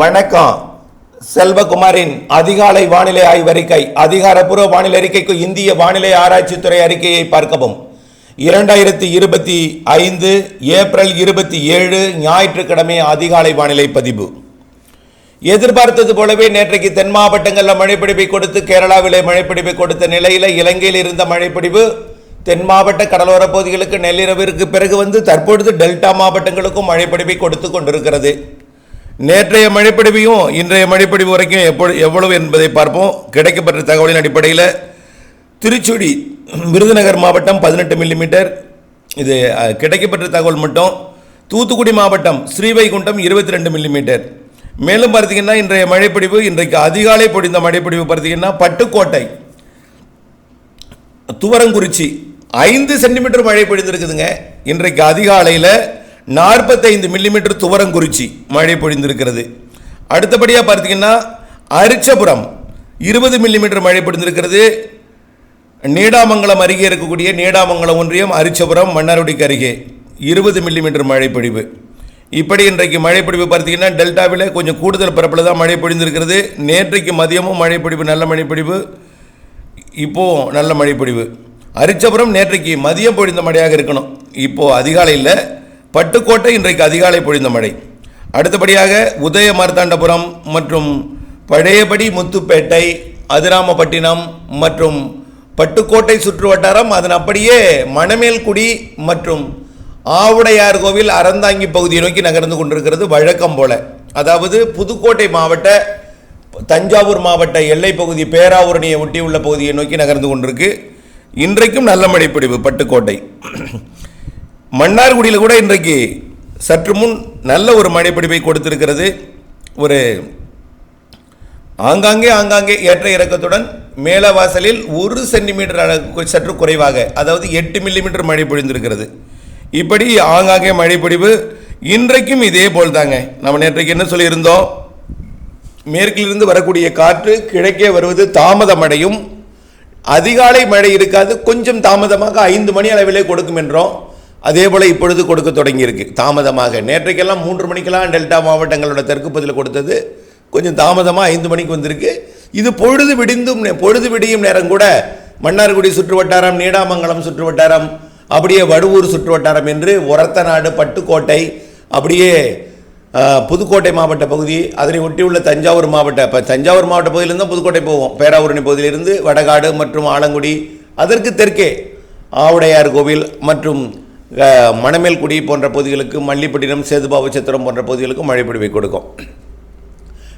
வணக்கம். செல்வகுமாரின் அதிகாலை வானிலை ஆய்வறிக்கை அதிகாரப்பூர்வ வானிலை அறிக்கைக்கு இந்திய வானிலை ஆராய்ச்சித்துறை அறிக்கையை பார்க்கவும். இரண்டாயிரத்தி இருபத்தி ஐந்து ஏப்ரல் இருபத்தி ஏழு ஞாயிற்றுக்கிழமை அதிகாலை வானிலை பதிவு. எதிர்பார்த்தது போலவே நேற்றைக்கு தென் மாவட்டங்களில் மழைப்பிடிப்பை கொடுத்து கேரளாவிலே மழைப்பிடிப்பை கொடுத்த நிலையில் இலங்கையில் இருந்த மழைப்பிடிவு தென் மாவட்ட கடலோர பகுதிகளுக்கு நள்ளிரவிற்கு பிறகு வந்து தற்பொழுது டெல்டா மாவட்டங்களுக்கும் மழைப்பிடிப்பை கொடுத்து கொண்டிருக்கிறது. நேற்றைய மழைப்பிடிவையும் இன்றைய மழைப்படிவு வரைக்கும் எப்பொழு எவ்வளவு என்பதை பார்ப்போம். கிடைக்கப்பட்ட தகவலின் அடிப்படையில் திருச்சுடி விருதுநகர் மாவட்டம் பதினெட்டு மில்லிமீட்டர் இது கிடைக்கப்பட்ட தகவல் மட்டும். தூத்துக்குடி மாவட்டம் ஸ்ரீவைகுண்டம் இருபத்தி ரெண்டு மில்லிமீட்டர் மேலும் பார்த்தீங்கன்னா இன்றைய மழைப்பிடிவு இன்றைக்கு அதிகாலை பொடிந்த மழைப்பிடிவு பார்த்தீங்கன்னா பட்டுக்கோட்டை துவரங்குறிச்சி ஐந்து சென்டிமீட்டர் மழை பொழிந்திருக்குதுங்க. இன்றைக்கு அதிகாலையில் நாற்பத்தைந்து மில்லிமீட்டர் துவரங்குறிச்சி மழை பொழிந்திருக்கிறது. அடுத்தபடியாக பார்த்தீங்கன்னா அரிச்சபுரம் இருபது மில்லிமீட்டர் மழை பொழிந்திருக்கிறது. நீடாமங்கலம் அருகே இருக்கக்கூடிய நீடாமங்கலம் ஒன்றியம் அரிச்சபுரம் மன்னார்குடிக்கு அருகே இருபது மில்லிமீட்டர் மழை பொழிவு. இப்படி இன்றைக்கு மழை பொழிவு பார்த்தீங்கன்னா டெல்டாவில் கொஞ்சம் கூடுதல் பரப்பில் தான் மழை பொழிந்திருக்கிறது. நேற்றைக்கு மதியமும் மழை பொழிவு நல்ல மழை பொழிவு. நல்ல மழை பொழிவு. அரிச்சபுரம் நேற்றைக்கு மதியம் பொழிந்த மழையாக இருக்கணும். இப்போது அதிகாலையில் பட்டுக்கோட்டை இன்றைக்கு அதிகாலை பொழிந்த மழை. அடுத்தபடியாக உதய மார்த்தாண்டபுரம் மற்றும் பழையபடி முத்துப்பேட்டை அதிராமப்பட்டினம் மற்றும் பட்டுக்கோட்டை சுற்று வட்டாரம் அதன் அப்படியே மணமேல்குடி மற்றும் ஆவுடையார் கோவில் அறந்தாங்கி பகுதியை நோக்கி நகர்ந்து கொண்டிருக்கிறது வழக்கம் போல. அதாவது புதுக்கோட்டை மாவட்ட தஞ்சாவூர் மாவட்ட எல்லை பகுதி பேராவூரணியை ஒட்டியுள்ள பகுதியை நோக்கி நகர்ந்து கொண்டிருக்கு. இன்றைக்கும் நல்ல மழைப்பிடிவு பட்டுக்கோட்டை. மன்னார்குடியில் கூட இன்றைக்கு சற்று முன் நல்ல ஒரு மழைப்பிடிப்பை கொடுத்திருக்கிறது. ஒரு ஆங்காங்கே ஆங்காங்கே ஏற்ற இறக்கத்துடன் மேலவாசலில் ஒரு சென்டிமீட்டர் அளவுக்கு சற்று குறைவாக அதாவது எட்டு மில்லிமீட்டர் மழை பொழிந்திருக்கிறது. இப்படி ஆங்காங்கே மழை பொழிவு இன்றைக்கும் இதே போல் தாங்க நம்ம நேற்றைக்கு என்ன சொல்லியிருந்தோம்? மேற்கிலிருந்து வரக்கூடிய காற்று கிழக்கே வருவது தாமதமடையும். அதிகாலை மழை இருக்காது கொஞ்சம் தாமதமாக ஐந்து மணி அளவிலே கொடுக்கும் என்றோம். அதே போல் இப்பொழுது கொடுக்க தொடங்கியிருக்கு. தாமதமாக. நேற்றைக்கெல்லாம் மூன்று மணிக்கெல்லாம் டெல்டா மாவட்டங்களோட தெற்கு பகுதியில் கொடுத்தது. கொஞ்சம் தாமதமாக ஐந்து மணிக்கு வந்திருக்கு. இது பொழுது விடிந்தும் பொழுது விடியும் நேரம் கூட மன்னார்குடி சுற்று வட்டாரம் நீடாமங்கலம் சுற்று வட்டாரம் அப்படியே வடுவூர் சுற்று வட்டாரம் என்று ஒரத்தநாடு பட்டுக்கோட்டை அப்படியே புதுக்கோட்டை மாவட்ட பகுதி அதனை ஒட்டியுள்ள தஞ்சாவூர் மாவட்ட இப்போ தஞ்சாவூர் மாவட்ட பகுதியிலிருந்து தான் புதுக்கோட்டை போவோம். பேராவூரணி பகுதியிலிருந்து வடகாடு மற்றும் ஆலங்குடி அதற்கு தெற்கே ஆவுடையார் கோவில் மற்றும் மணமேல்குடி போன்ற பகுதிகளுக்கு மல்லிப்பட்டினம் சேதுபாவச்சத்திரம் போன்ற பகுதிகளுக்கு மழை கொடுக்கும்.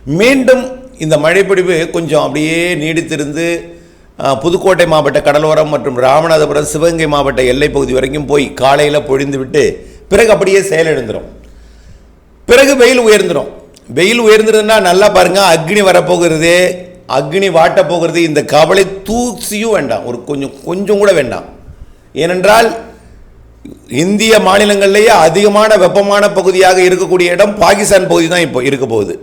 மீண்டும் இந்த மழைப்பிடிவு கொஞ்சம் அப்படியே நீடித்திருந்து புதுக்கோட்டை மாவட்ட கடலோரம் மற்றும் ராமநாதபுரம் சிவகங்கை மாவட்ட எல்லைப் பகுதி வரைக்கும் போய் காலையில் பொழிந்துவிட்டு பிறகு அப்படியே செயலிழந்துடும் பிறகு வெயில் உயர்ந்துடும் வெயில் உயர்ந்துருதுன்னா நல்லா பாருங்க அக்னி வரப்போகிறது அக்னி வாட்டப் போகிறது இந்த கவலை தூசியும் வேண்டாம். ஒரு கொஞ்சம் கொஞ்சம் கூட வேண்டாம். ஏனென்றால் இந்திய மாநிலங்கள்லேயே அதிகமான வெப்பமான பகுதியாக இருக்கக்கூடிய இடம் பாகிஸ்தான் பகுதி தான் இப்போ இருக்க போகுது.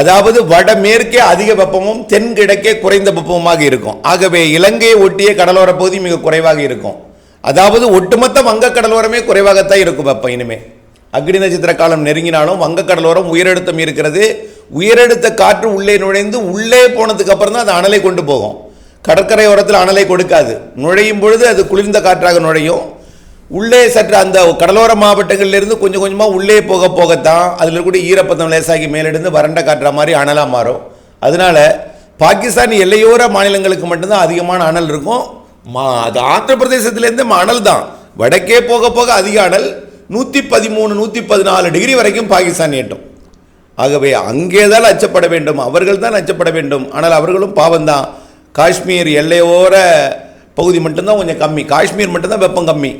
அதாவது வடமேற்கே அதிக வெப்பமும் தென்கிழக்கே குறைந்த வெப்பமுமாக இருக்கும். ஆகவே இலங்கையை ஒட்டிய கடலோர பகுதி மிக குறைவாக இருக்கும். அதாவது ஒட்டுமொத்த வங்க கடலோரமே குறைவாகத்தான் இருக்கும் வெப்பம் இனிமே. அக்னி நட்சத்திர காலம் நெருங்கினாலும் வங்க கடலோரம் உயரழுத்தம் இருக்கிறது. உயரழுத்த காற்று உள்ளே நுழைந்து உள்ளே போனதுக்கு அப்புறம் தான் அது அனலை கொண்டு போகும். கடற்கரை ஓரத்தில் அனலை கொடுக்காது. நுழையும் பொழுது அது குளிர்ந்த காற்றாக நுழையும். உள்ளே சற்று அந்த கடலோர மாவட்டங்கள்லேருந்து கொஞ்சம் கொஞ்சமாக உள்ளே போக போகத்தான் அதில் இருக்கக்கூடிய ஈரப்பதம் லேசாகி மேலிருந்து வறண்ட காட்டுற மாதிரி அனலாக மாறும். அதனால பாகிஸ்தான் எல்லையோர மாநிலங்களுக்கு மட்டும்தான் அதிகமான அனல் இருக்கும். மா அது ஆந்திர பிரதேசத்துலேருந்து அனல் தான். வடக்கே போக போக அதிக அனல். நூற்றி பதிமூணு நூற்றி பதினாலு டிகிரி வரைக்கும் பாகிஸ்தான் ஏட்டும் ஆகவே அங்கே தான் அச்சப்பட வேண்டும். அவர்கள் தான் அச்சப்பட வேண்டும். ஆனால் அவர்களும் பாவம்தான். காஷ்மீர் எல்லையோர பகுதி மட்டும்தான் கொஞ்சம் கம்மி. காஷ்மீர் மட்டும்தான் வெப்பம் கம்மி.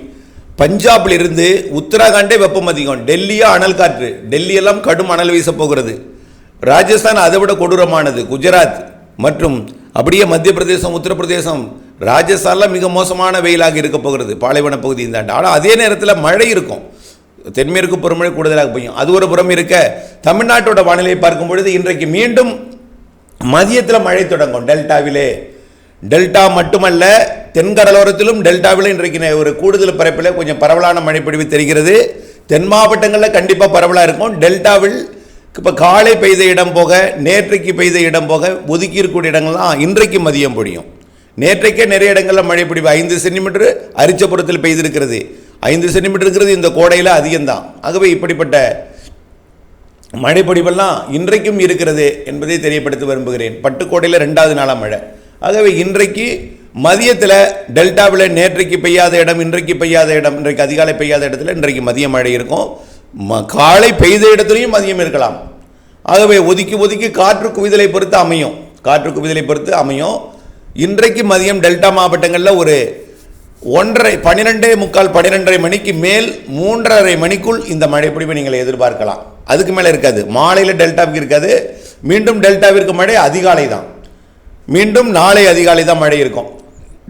பஞ்சாப்ல இருந்து உத்தராகண்டே வெப்பம் அதிகம். டெல்லியா அனல் காற்று. டெல்லியெல்லாம் கடும் அனல் வீச போகிறது ராஜஸ்தான் அதை விட கொடூரமானது. குஜராத் மற்றும் அப்படியே மத்திய பிரதேசம் உத்தரப்பிரதேசம் ராஜஸ்தான்ல மிக மோசமான வெயிலாக இருக்க போகிறது. பாலைவன பகுதி இந்த ஆண்டு. ஆனால் அதே நேரத்தில் மழை இருக்கும். தென்மேற்கு பருவமழை கூடுதலாக பெய்யும். அது ஒரு புறம் இருக்க தமிழ்நாட்டோட வானிலை பார்க்கும் பொழுது இன்றைக்கு மீண்டும் மதியத்தில் மழை தொடங்கும் டெல்டாவிலே. டெல்டா மட்டுமல்ல தென்கடலோரத்திலும் டெல்டாவில் இன்றைக்கு ஒரு கூடுதல் பரப்பில் கொஞ்சம் பரவலான மழை தெரிகிறது. தென் மாவட்டங்களில் கண்டிப்பாக பரவலாக இருக்கும். டெல்டாவில் இப்போ காலை பெய்த இடம் போக நேற்றைக்கு பெய்த இடம் போக ஒதுக்கி இருக்கக்கூடிய இடங்கள்லாம் இன்றைக்கு மதியம் பொழியும். நேற்றைக்கே நிறைய இடங்களில் மழை பொழிவு ஐந்து சென்டிமீட்டர் அரிச்சபுரத்தில் பெய்திருக்கிறது. ஐந்து சென்டிமீட்டர் இருக்கிறது இந்த கோடையில் அதிகம்தான். ஆகவே இப்படிப்பட்ட மழைப்பொடிவெல்லாம் இன்றைக்கும் இருக்கிறது என்பதை தெரியப்படுத்த விரும்புகிறேன். பட்டுக்கோட்டையில் ரெண்டாவது நாளாக மழை. ஆகவே இன்றைக்கு மதியத்தில் டெல்டாவில் நேற்றைக்கு பெய்யாத இடம் இன்றைக்கு பெய்யாத இடம் இன்றைக்கு அதிகாலை பெய்யாத இடத்துல இன்றைக்கு மதிய மழை இருக்கும். ம காலை பெய்த இடத்துலையும் மதியம் இருக்கலாம். ஆகவே ஒதுக்கி ஒதுக்கி காற்று குவிதலை பொறுத்து அமையும். காற்று குவிதலை பொறுத்து அமையும். இன்றைக்கு மதியம் டெல்டா மாவட்டங்களில் ஒரு ஒன்றரை பன்னிரெண்டே முக்கால் பன்னிரெண்டரை மணிக்கு மேல் மூன்றரை மணிக்குள் இந்த மழைப்பொழிவை நீங்கள் எதிர்பார்க்கலாம். அதுக்கு மேலே இருக்காது. மாலையில் டெல்டாவுக்கு இருக்காது. மீண்டும் டெல்டாவிற்கு மழை அதிகாலை தான். மீண்டும் நாளை அதிகாலை தான் மழை இருக்கும்.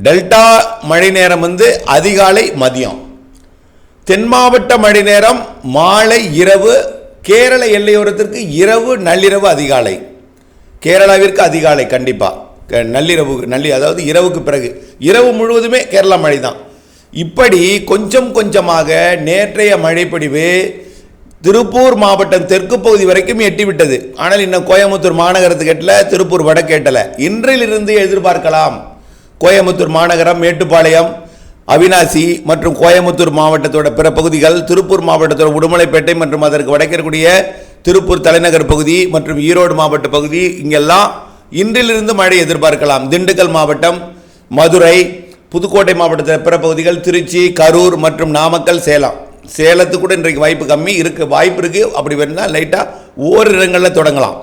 டெல்டா மழை நேரம் வந்து அதிகாலை மதியம். தென் மாவட்ட மழை நேரம் மாலை இரவு கேரள எல்லையோரத்திற்கு இரவு நள்ளிரவு அதிகாலை. கேரளாவிற்கு அதிகாலை கண்டிப்பாக நள்ளிரவு நள்ளி அதாவது இரவுக்கு பிறகு. இரவு முழுவதுமே கேரளா மழை தான். இப்படி கொஞ்சம் கொஞ்சமாக நேற்றைய மழைப்பொழிவு திருப்பூர் மாவட்டம் தெற்கு பகுதி வரைக்கும் எட்டிவிட்டது. ஆனால் இன்னும் கோயம்புத்தூர் மாநகரத்துக்கு எட்டல திருப்பூர் வடக்கு எட்டல. இன்றிலிருந்து எதிர்பார்க்கலாம். கோயம்புத்தூர் மாநகரம் மேட்டுப்பாளையம் அவினாசி மற்றும் கோயம்புத்தூர் மாவட்டத்தோட பிற பகுதிகள் திருப்பூர் மாவட்டத்தோட உடுமலைப்பேட்டை மற்றும் அதற்கு வடக்கே இருக்கக்கூடிய திருப்பூர் தலைநகர் பகுதி மற்றும் ஈரோடு மாவட்ட பகுதி இங்கெல்லாம் இன்றிலிருந்து மழை எதிர்பார்க்கலாம். திண்டுக்கல் மாவட்டம் மதுரை புதுக்கோட்டை மாவட்டத்தில் பிற பகுதிகள் திருச்சி கரூர் மற்றும் நாமக்கல் சேலம். சேலத்துக்கு கூட இன்றைக்கு வாய்ப்பு கம்மி இருக்குது வாய்ப்பு இருக்குது அப்படி வேணும்னா லைட்டாக ஓரிடங்களில் தொடங்கலாம்.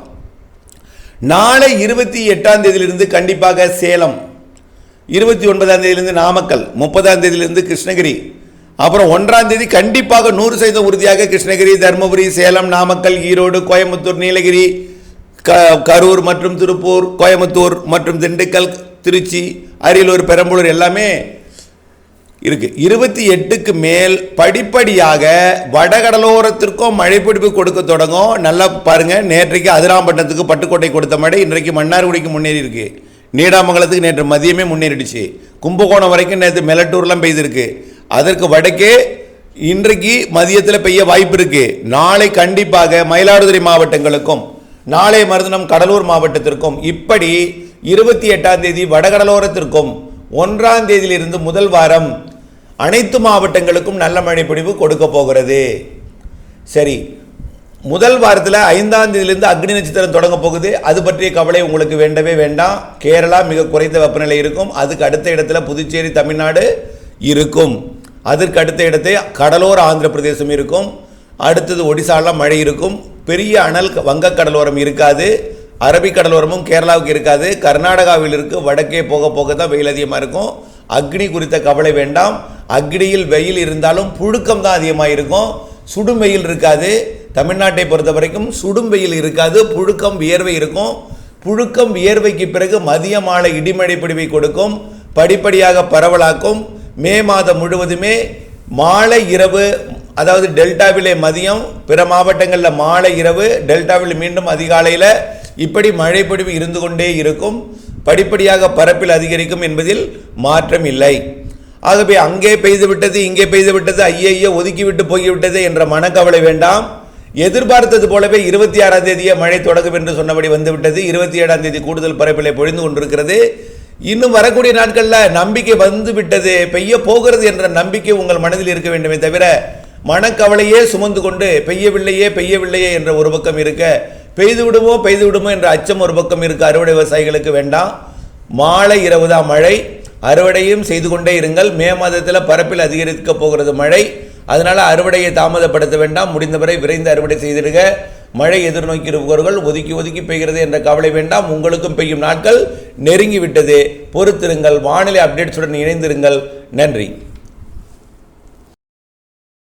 நாளை இருபத்தி எட்டாம் தேதியிலிருந்து கண்டிப்பாக சேலம் இருபத்தி ஒன்பதாம் தேதியிலிருந்து நாமக்கல் முப்பதாம் தேதியிலிருந்து கிருஷ்ணகிரி அப்புறம் ஒன்றாம் தேதி கண்டிப்பாக நூறு சதவீதம் உறுதியாக கிருஷ்ணகிரி தருமபுரி சேலம் நாமக்கல் ஈரோடு கோயம்புத்தூர் நீலகிரி க கரூர் மற்றும் திருப்பூர் கோயம்புத்தூர் மற்றும் திண்டுக்கல் திருச்சி அரியலூர் பெரம்பலூர் எல்லாமே இருக்குது இருபத்தி எட்டுக்கு மேல் படிப்படியாக வடகடலோரத்திற்கும் மழைப்பிடிப்பு கொடுக்க தொடங்கும். நல்லா பாருங்க. நேற்றைக்கு அதிராம்பட்டினத்துக்கு பட்டுக்கோட்டை கொடுத்த மழை இன்றைக்கு மன்னார்குடிக்கு முன்னேறி இருக்கு நீடாமங்கலத்துக்கு நேற்று மதியமே முன்னேறிடுச்சு. கும்பகோணம் வரைக்கும் நேற்று மெலட்டூர்லாம் பெய்திருக்கு. அதற்கு வடக்கே இன்றைக்கு மதியத்தில் பெய்ய வாய்ப்பு இருக்குது நாளை கண்டிப்பாக மயிலாடுதுறை மாவட்டங்களுக்கும் நாளை மறுதினம் கடலூர் மாவட்டத்திற்கும் இப்படி இருபத்தி எட்டாம் தேதி வடகடலோரத்திற்கும் ஒன்றாம் தேதியிலிருந்து முதல் வாரம் அனைத்து மாவட்டங்களுக்கும் நல்ல மழை பொழிவு கொடுக்க போகிறது. சரி முதல் வாரத்தில் ஐந்தாம் தேதியிலிருந்து அக்னி நட்சத்திரம் தொடங்க போகுது. அது பற்றிய கவலை உங்களுக்கு வேண்டவே வேண்டாம். கேரளா மிக குறைந்த வெப்பநிலை இருக்கும். அதுக்கு அடுத்த இடத்துல புதுச்சேரி தமிழ்நாடு இருக்கும். அதற்கு அடுத்த இடத்தை கடலோர ஆந்திர பிரதேசம் இருக்கும். அடுத்தது ஒடிசாலாம் மழை இருக்கும். பெரிய அனல் வங்கக் கடலோரம் இருக்காது. அரபிக் கடலோரமும் கேரளாவுக்கு இருக்காது. கர்நாடகாவில் இருக்கு. வடக்கே போக போக தான் வெயில் அதிகமாக இருக்கும். அக்னி குறித்த கவலை வேண்டாம். அக்னியில் வெயில் இருந்தாலும் புழுக்கம் தான் அதிகமாக இருக்கும் சுடும் வெயில் இருக்காது. தமிழ்நாட்டை பொறுத்த வரைக்கும் சுடும் வெயில் இருக்காது. புழுக்கம் வியர்வை இருக்கும். புழுக்கம் வியர்வைக்கு பிறகு மதிய மாலை இடிமழை பிடிவை கொடுக்கும். படிப்படியாக பரவலாக்கும். மே மாதம் முழுவதுமே மாலை இரவு அதாவது டெல்டாவிலே மதியம் பிற மாவட்டங்களில் மாலை இரவு டெல்டாவில் மீண்டும் அதிகாலையில் இப்படி மழை பொழிவு இருந்து கொண்டே இருக்கும். படிப்படியாக பரப்பில் அதிகரிக்கும் என்பதில் மாற்றம் இல்லை. ஆகவே அங்கே பெய்து விட்டது இங்கே பெய்து விட்டது ஐயையோ ஒதுக்கிவிட்டு போய்விட்டது என்ற மனக்கவலை வேண்டாம். எதிர்பார்த்தது போலவே இருபத்தி ஆறாம் தேதியே மழை தொடங்கும் என்று சொன்னபடி வந்துவிட்டது. இருபத்தி ஏழாம் தேதி கூடுதல் பரப்பிலே பொழிந்து கொண்டிருக்கிறது. இன்னும் வரக்கூடிய நாட்களில் நம்பிக்கை வந்து விட்டது பெய்ய போகிறது என்ற நம்பிக்கை உங்கள் மனதில் இருக்க வேண்டுமே தவிர மனக்கவலையே சுமந்து கொண்டு பெய்யவில்லையே பெய்யவில்லையே என்ற ஒரு பக்கம் இருக்க பெய்து விடுமோ பெய்து விடுமோ என்ற அச்சம் ஒரு பக்கம் இருக்க. அறுவடை விவசாயிகளுக்கு வேண்டாம். மாலை இரவு தான் மழை. அறுவடையும் செய்து கொண்டே இருங்கள். மே மாதத்தில் பரப்பில் அதிகரிக்க போகிறது மழை. அதனால் அறுவடையை தாமதப்படுத்த வேண்டாம். முடிந்தவரை விரைந்து அறுவடை செய்திடுக. மழை எதிர்நோக்கி இருப்பவர்கள் ஒதுக்கி ஒதுக்கி பெய்கிறது என்ற கவலை வேண்டாம். உங்களுக்கும் பெய்யும் நாட்கள் நெருங்கி விட்டது பொறுத்திருங்கள். வானிலை அப்டேட்ஸுடன் இணைந்திருங்கள். நன்றி.